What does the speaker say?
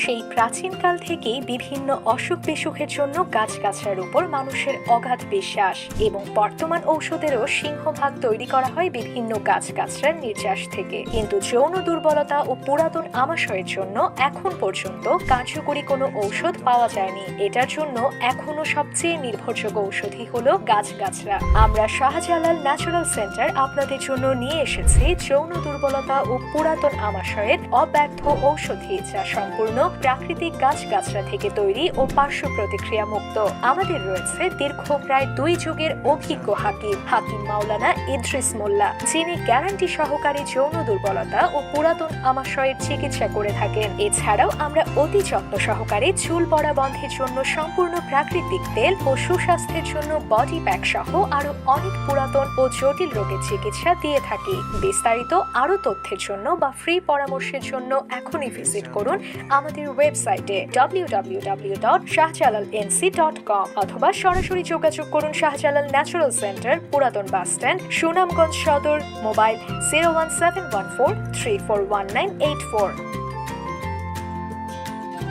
সেই প্রাচীনকাল থেকেই বিভিন্ন অসুখ বিসুখের জন্য গাছগাছড়ার উপর মানুষের অগাধ বিশ্বাস এবং বর্তমান ঔষধেরও সিংহভাগ তৈরি করা হয় বিভিন্ন গাছগাছড়ার নির্যাস থেকে। কিন্তু যৌন দুর্বলতা ও পুরাতন আমাশয়ের জন্য এখন পর্যন্ত কার্যকরী কোনো ঔষধ পাওয়া যায়নি। এটার জন্য এখনও সবচেয়ে নির্ভরযোগ্য ঔষধই হলো গাছগাছড়া। আমরা শাহজালাল ন্যাচারাল সেন্টার আপনাদের জন্য নিয়ে এসেছি যৌন দুর্বলতা ও পুরাতন আমাশয়ের অব্যর্থ ঔষধি, যা সম্পূর্ণ প্রাকৃতিক গাছগাছড়া থেকে তৈরি ও পার্শ্ব প্রতিক্রিয়া মুক্ত। আমাদের রয়েছে দীর্ঘ প্রায় দুই যুগের অভিজ্ঞ হাকিম হাকিম মাওলানা ইদ্রিস মোল্লা, যিনি গ্যারান্টি সহকারে যৌন দুর্বলতা ও পুরাতন আমাশয়ের চিকিৎসা করে থাকেন। এছাড়াও আমরা অতি যত্ন সহকারে চুল পড়া বন্ধের জন্য সম্পূর্ণ প্রাকৃতিক তেল ও সুস্বাস্থ্যের জন্য বডি প্যাক সহ আরও অনেক পুরাতন ও জটিল রোগের চিকিৎসা দিয়ে থাকি। বিস্তারিত আরও তথ্যের জন্য বা ফ্রি পরামর্শের জন্য এখনই ভিজিট করুন আমাদের ওয়েবসাইটে www.shahjalalnc.com অথবা সরাসরি যোগাযোগ করুন শাহজালাল ন্যাচারাল সেন্টার, পুরাতন bus stand, Sunamganj Sadar, mobile zero one seven one four three four one nine eight four